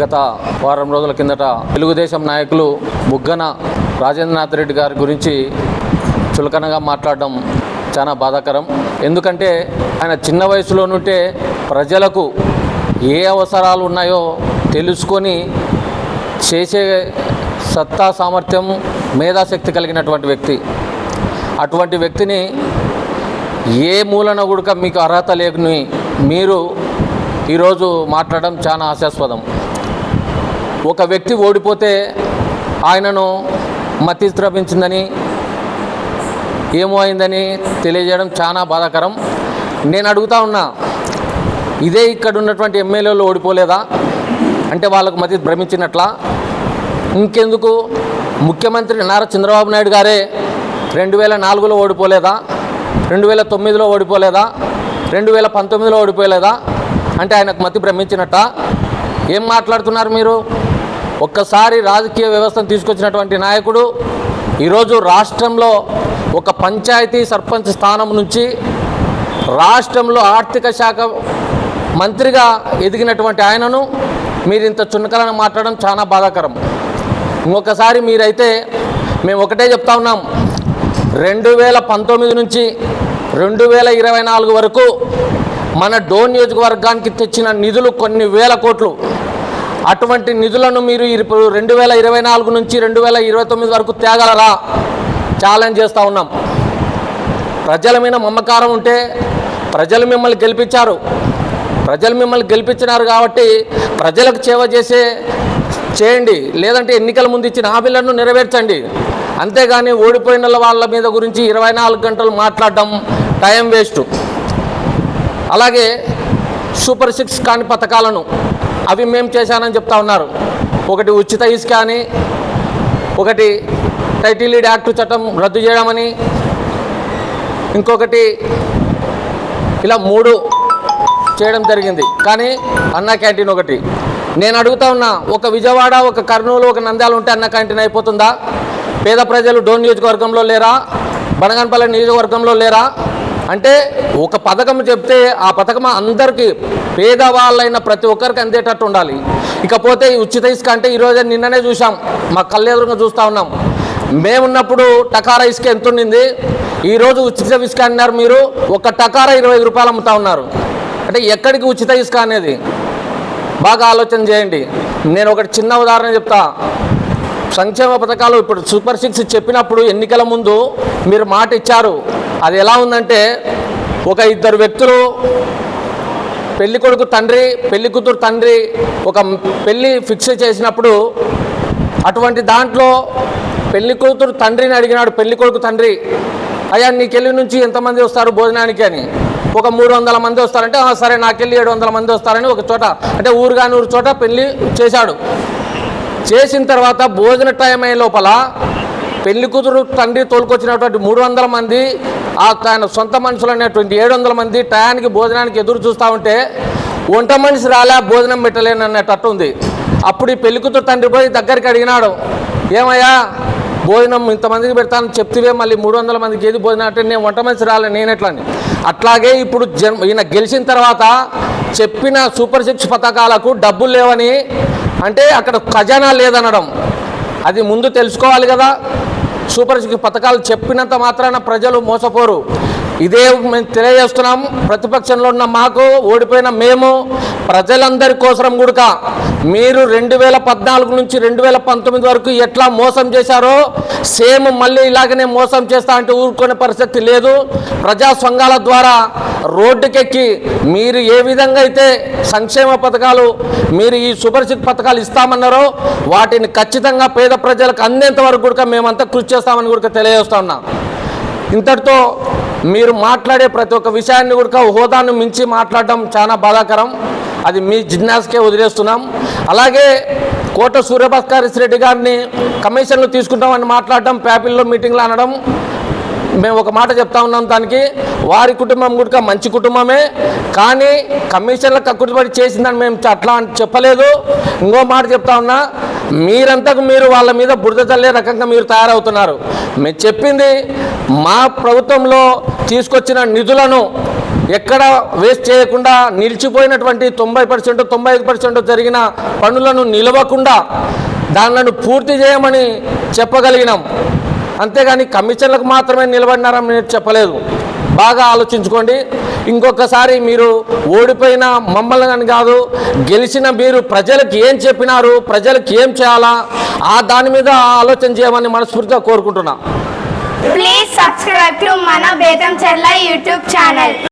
గత వారం రోజుల కిందట తెలుగుదేశం నాయకులు బుగ్గన రాజేంద్రనాథ్ రెడ్డి గారి గురించి చులకనగా మాట్లాడడం చాలా బాధాకరం. ఎందుకంటే ఆయన చిన్న వయసులోనుంటే ప్రజలకు ఏ అవసరాలు ఉన్నాయో తెలుసుకొని చేసే సత్తా సామర్థ్యం మేధాశక్తి కలిగినటువంటి వ్యక్తి. అటువంటి వ్యక్తిని ఏ మూలన కూడా మీకు అర్హత లేకుని మీరు ఈరోజు మాట్లాడడం చాలా హాస్యాస్పదం. ఒక వ్యక్తి ఓడిపోతే ఆయనను మతిద్రపించిందని ఏమో అయిందని తెలియజేయడం చాలా బాధాకరం. నేను అడుగుతా ఉన్నా ఇదే ఇక్కడ ఉన్నటువంటి ఎమ్మెల్యేలు ఓడిపోలేదా? అంటే వాళ్ళకు మతి భ్రమించినట్లా ఇంకెందుకు? ముఖ్యమంత్రి నారా చంద్రబాబు నాయుడు గారే రెండు వేల నాలుగులో ఓడిపోలేదా? రెండు వేల తొమ్మిదిలో ఓడిపోలేదా? రెండు వేల పంతొమ్మిదిలో ఓడిపోలేదా? అంటే ఆయనకు మతి భ్రమించినట్ట ఏం మాట్లాడుతున్నారు మీరు? ఒక్కసారి రాజకీయ వ్యవస్థను తీసుకొచ్చినటువంటి నాయకుడు ఈరోజు రాష్ట్రంలో ఒక పంచాయతీ సర్పంచ్ స్థానం నుంచి రాష్ట్రంలో ఆర్థిక శాఖ మంత్రిగా ఎదిగినటువంటి ఆయనను మీరు ఇంత చున్నకలను మాట్లాడడం చాలా బాధాకరం. ఇంకొకసారి మీరైతే మేము ఒకటే చెప్తా ఉన్నాం. రెండు వేల పంతొమ్మిది నుంచి రెండు వేల ఇరవై నాలుగు వరకు మన డోన్ నియోజకవర్గానికి తెచ్చిన నిధులు కొన్ని వేల కోట్లు. అటువంటి నిధులను మీరు ఇప్పుడు రెండు వేల ఇరవై నాలుగు నుంచి రెండు వేల ఇరవై తొమ్మిది వరకు తేగలరా? ఛాలెంజ్ చేస్తూ ఉన్నాం. ప్రజల మీద మమ్మకారం ఉంటే ప్రజలు మిమ్మల్ని గెలిపించారు. ప్రజలు మిమ్మల్ని గెలిపించినారు కాబట్టి ప్రజలకు సేవ చేసే చేయండి. లేదంటే ఎన్నికల ముందు ఇచ్చిన హామీలను నెరవేర్చండి. అంతేగాని ఓడిపోయిన వాళ్ళ మీద గురించి ఇరవై నాలుగు గంటలు మాట్లాడడం టైం వేస్ట్. అలాగే సూపర్ సిక్స్ కాని పథకాలను అవి మేము చేశానని చెప్తా ఉన్నారు. ఒకటి ఉచిత ఇసుక అని ఒకటి టైటిల్ డీడ్ యాక్ట్ చట్టం రద్దు చేయడమని ఇంకొకటి ఇలా మూడు చేయడం జరిగింది. కానీ అన్న క్యాంటీన్ ఒకటి. నేను అడుగుతా ఉన్నా ఒక విజయవాడ ఒక కర్నూలు ఒక నంద్యాల ఉంటే అన్న క్యాంటీన్ అయిపోతుందా? పేద ప్రజలు డోన్ నియోజకవర్గంలో లేరా? బనగన్పల్లి నియోజకవర్గంలో లేరా? అంటే ఒక పథకం చెప్తే ఆ పథకం అందరికీ పేదవాళ్ళైన ప్రతి ఒక్కరికి అందేటట్టు ఉండాలి. ఇకపోతే ఈ ఉచిత ఇసుక అంటే ఈరోజు నిన్ననే చూసాం మా కళ్ళెదురుగా చూస్తూ ఉన్నాం. మేమున్నప్పుడు టకారా ఇసుక ఎంత ఉండింది? ఈరోజు ఉచిత ఇసుక అన్నారు మీరు ఒక టకారా ఇరవై రూపాయలు అమ్ముతా ఉన్నారు. అంటే ఎక్కడికి ఉచిత ఇసుక అనేది? బాగా ఆలోచన చేయండి. నేను ఒకటి చిన్న ఉదాహరణ చెప్తా. సంక్షేమ పథకాలు ఇప్పుడు సూపర్ సిక్స్ చెప్పినప్పుడు ఎన్నికల ముందు మీరు మాట ఇచ్చారు. అది ఎలా ఉందంటే ఒక ఇద్దరు వ్యక్తులు పెళ్ళి కొడుకు తండ్రి పెళ్ళి కూతురు తండ్రి ఒక పెళ్ళి ఫిక్స్ చేసినప్పుడు అటువంటి దాంట్లో పెళ్ళి కూతురు తండ్రిని అడిగినాడు పెళ్ళి కొడుకు తండ్రి అయ్యా నీకెళ్ళి నుంచి ఎంతమంది వస్తారు భోజనానికి? అని. ఒక మూడు వందల మంది వస్తారంటే సరే నాకెళ్ళి ఏడు వందల మంది వస్తారని ఒక చోట అంటే ఊరు కాని ఊరు చోట పెళ్ళి చేశాడు. చేసిన తర్వాత భోజన టైం అయ్యే లోపల పెళ్ళి కూతురు తండ్రి తోలుకొచ్చినటువంటి మూడు వందల మంది ఆయన సొంత మనుషులు అనేటువంటి ఏడు వందల మంది టయానికి భోజనానికి ఎదురు చూస్తూ ఉంటే వంట మనిషి రాలే భోజనం పెట్టలేను అన్నట్టు ఉంది. అప్పుడు ఈ పెళ్ళికూతురు తండ్రి పోయి దగ్గరికి అడిగినాడు ఏమయ్యా భోజనం ఇంతమందికి పెడతాను చెప్తివే మళ్ళీ మూడు వందల మందికి ఏది భోజనం? అంటే నేను వంట మనిషి రాలే నేనెట్లని. అట్లాగే ఇప్పుడు జన్ ఈయన గెలిచిన తర్వాత చెప్పిన సూపర్ సిక్స్ పథకాలకు డబ్బులు లేవని అంటే అక్కడ ఖజానా లేదనడం. అది ముందు తెలుసుకోవాలి కదా సూపర్ సిక్స్ పథకాలు చెప్పినంత మాత్రాన ప్రజలు మోసపోరు. ఇదే మేము తెలియజేస్తున్నాం. ప్రతిపక్షంలో ఉన్న మాకు ఓడిపోయిన మేము ప్రజలందరి కోసం గుడక. మీరు రెండు వేల పద్నాలుగు నుంచి రెండు వేల పంతొమ్మిది వరకు ఎట్లా మోసం చేశారో సేమ్ మళ్ళీ ఇలాగనే మోసం చేస్తా అంటే ఊరుకునే పరిస్థితి లేదు. ప్రజా సంఘాల ద్వారా రోడ్డుకెక్కి మీరు ఏ విధంగా అయితే సంక్షేమ పథకాలు మీరు ఈ సుపరిచిత పథకాలు ఇస్తామన్నారో వాటిని ఖచ్చితంగా పేద ప్రజలకు అందేంత వరకు కూడా మేమంతా కృషి చేస్తామని కూడా తెలియజేస్తా ఉన్నాం. ఇంతటితో మీరు మాట్లాడే ప్రతి ఒక్క విషయాన్ని కూడా హోదాను మించి మాట్లాడడం చాలా బాధాకరం. అది మీ జిజ్ఞాసకే వదిలేస్తున్నాం. అలాగే కోట సూర్యభాస్కర్ రెడ్డి గారిని కమిషన్లు తీసుకుంటామని మాట్లాడడం ప్యాపిల్లో మీటింగ్లో అనడం మేము ఒక మాట చెప్తా ఉన్నాం దానికి. వారి కుటుంబం కూడా మంచి కుటుంబమే. కానీ కమిషన్ల కక్కుబడి చేసిందని మేము అట్లా అని చెప్పలేదు. ఇంకో మాట చెప్తా ఉన్నా మీరంతకు మీరు వాళ్ళ మీద బురద చల్లే రకంగా మీరు తయారవుతున్నారు. మేము చెప్పింది మా ప్రభుత్వంలో తీసుకొచ్చిన నిధులను ఎక్కడ వేస్ట్ చేయకుండా నిలిచిపోయినటువంటి తొంభై పర్సెంట్ తొంభై ఐదు పర్సెంట్ జరిగిన పనులను నిలవకుండా దానిలను పూర్తి చేయమని చెప్పగలిగినాం. అంతేగాని కమిషన్లకు మాత్రమే నిలబడినారని నేను చెప్పలేదు. బాగా ఆలోచించుకోండి. ఇంకొకసారి మీరు ఓడిపోయిన మమ్మల్ని అని కాదు గెలిచిన మీరు ప్రజలకు ఏం చెప్పినారు ప్రజలకు ఏం చేయాలా ఆ దాని మీద ఆలోచన చేయమని మనస్ఫూర్తిగా కోరుకుంటున్నా. Please subscribe to Mana Bedam Chella YouTube channel